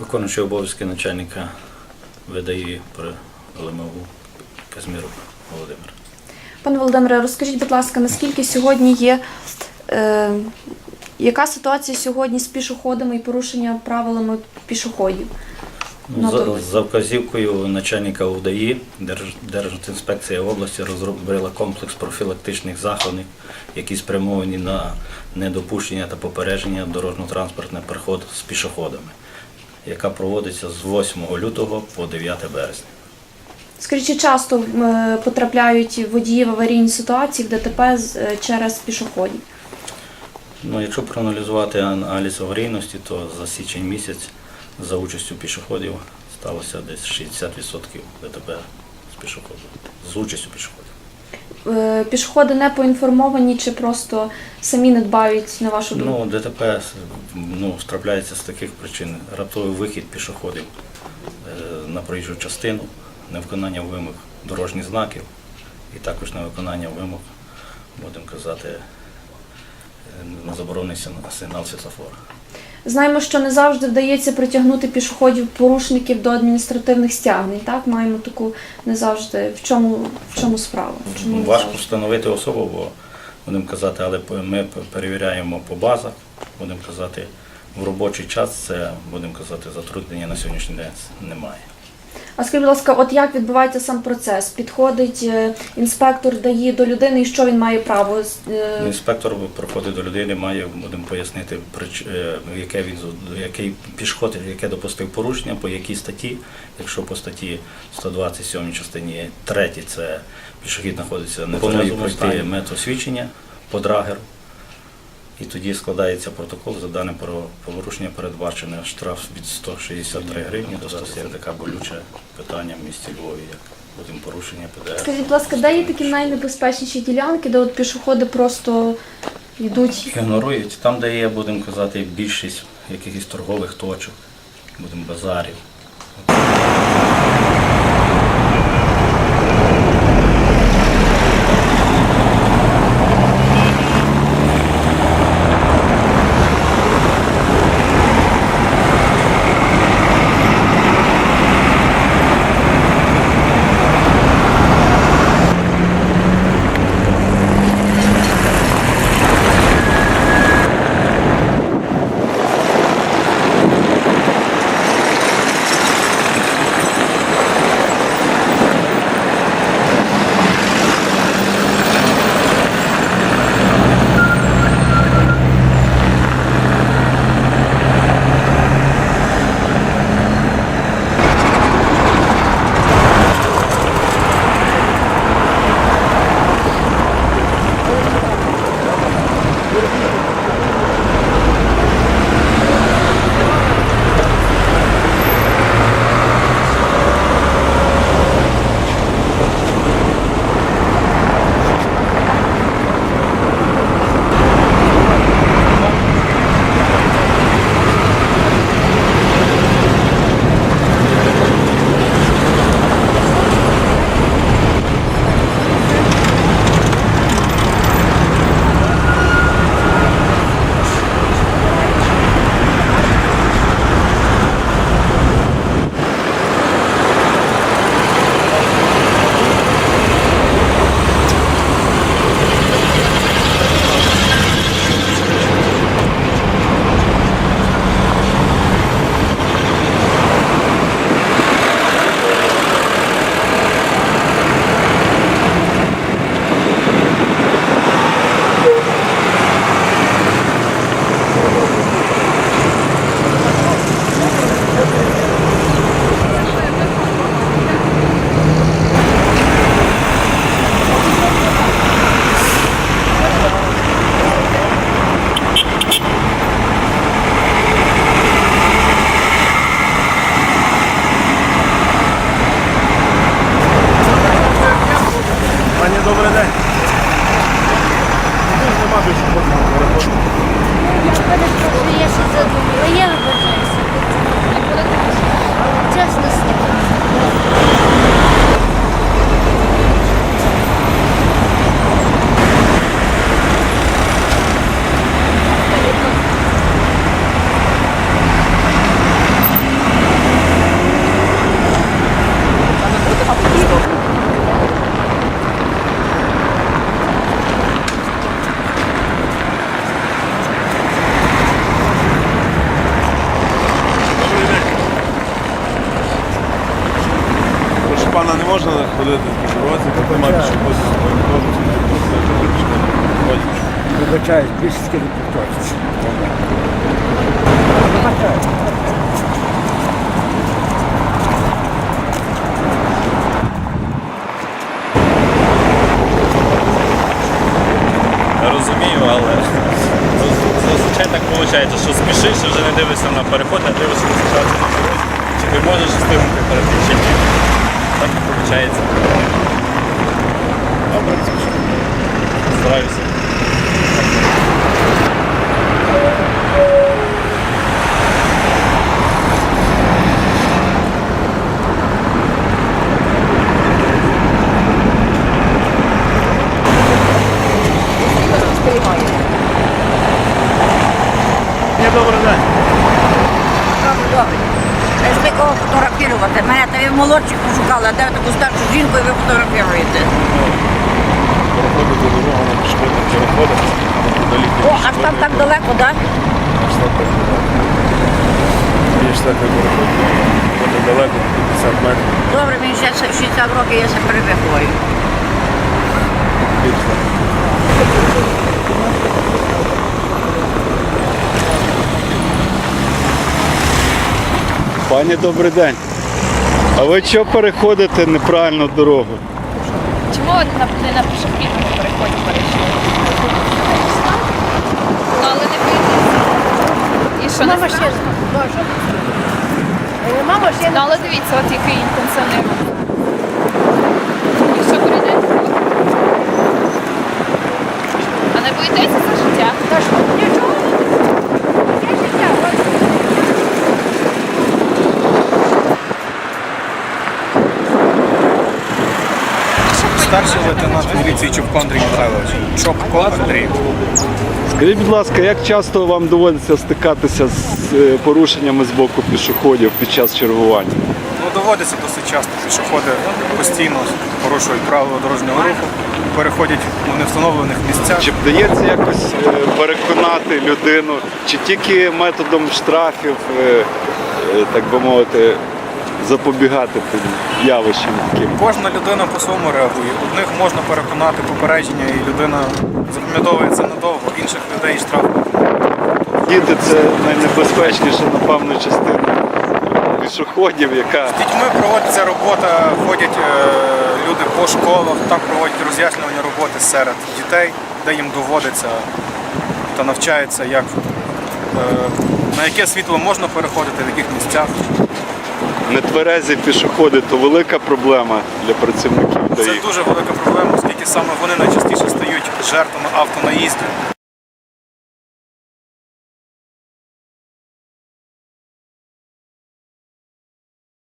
Виконуючий обов'язки начальника ВДІ при ЛМУ Казміров Володимир. Пане Володимире, розкажіть, будь ласка, наскільки сьогодні є. Е, яка ситуація сьогодні з пішоходами і порушення правилами пішоходів? Ну, За, за вказівкою начальника УДАІ Держ, Держінспекція області розробила комплекс профілактичних заходів, які спрямовані на недопущення та попередження дорожньо-транспортних пригод з пішоходами, яка проводиться з 8 лютого по 9 березня. Скажіть, чи часто е, потрапляють водії в аварійні ситуації в ДТП е, через пішоходів? Ну, якщо проаналізувати аналіз аварійності, то за січень місяць за участю пішоходів сталося десь 60% ДТП з пішоходів, з участю пішоходів. Е, Пішоходи не поінформовані чи просто самі не дбають на вашу думку? Ну, ДТП ну, страпляється з таких причин. Раптовий вихід пішоходів е, на проїжджу частину, невиконання вимог дорожніх знаків і також невиконання вимог, будемо казати, на заборонений сигнал- світлофора. Знаємо, що не завжди вдається притягнути пішоходів порушників до адміністративних стягнень. Так, маємо таку не завжди. В чому в чому справа? Чому Важко встановити особу, бо будемо казати, але ми перевіряємо по базах, будемо казати, в робочий час це, будемо казати, затруднення на сьогоднішній день немає. А скажіть, будь ласка, от як відбувається сам процес? Підходить е, інспектор дає до людини, і що він має право? Е, Інспектор приходить до людини, має будемо пояснити, е, яке він який пішоход, яке допустив порушення, по якій статті. Якщо по статті 127 частині 3 це пішохід знаходиться не повинен пройти метосвідчення по драгеру. І тоді складається протокол за даним про порушення передбачений штраф від 163 гривні до 170 така болюче питання в місті Львові, як будемо порушення ПДР. Скажіть, будь ласка, де є такі найнебезпечніші ділянки, де от пішоходи просто йдуть? Ігнорують там, де є, будемо казати, більшість якихось торгових точок, будемо базарів. Ходити по дорозі, бо немає пішоходів, ходять, ходять. Вибачаюсь, більшість не підточиться. Вибачаюсь. Я розумію, але зазвичай так виходить, що спішиш і вже не дивишся на переход, а дивишся на ситуацію. Чи ти можеш встигнути перед тим, чи ні. Так і виходить. Добре, стараюся. Добрий день. Добре, добре. Я ж кого фотографувати. Мене та ви молодших пошукали, а де ви таку старшу жінку і ви фотографуєте. Переходити дорогу на пішохідних переходах, О, аж там так далеко, так? Аж так так далеко. Є ж так переход. Буде далеко, 50 метрів. Добре, мені ще 60 років, я ще перевиховую. Пані, добрий день. А ви чого переходите неправильну дорогу? Чому ви не на пішохідному переході перейшли? Ну, але не боїтеся. І що, не страшно? Мама ще Ну, але дивіться, от який інтенсивний рух. Якщо перейдете, а не боїтеся за життя, от. Старший лейтенант міліції Чубко Андрій Михайлович. Чопко Андрій. Скажіть, будь ласка, як часто вам доводиться стикатися з е, порушеннями з боку пішоходів під час чергування? Ну, доводиться досить часто. Пішоходи постійно порушують правила дорожнього руху, переходять у невстановлених місцях. Чи вдається якось е, переконати людину, чи тільки методом штрафів, е, е, так би мовити, запобігати тим явищам таким? Кожна людина по-своєму реагує. Одних можна переконати попередження, і людина запам'ятовує це надовго, інших людей штраф. Діти це найнебезпечніша, напевно, частина пішоходів, яка З дітьми проводиться робота, ходять е, люди по школах, там проводять роз'яснювання роботи серед дітей, де їм доводиться та навчається, як, е, на яке світло можна переходити, в яких місцях. Нетверезі пішоходи, то велика проблема для працівників Це дуже велика проблема, оскільки саме вони найчастіше стають жертвами автонаїздів.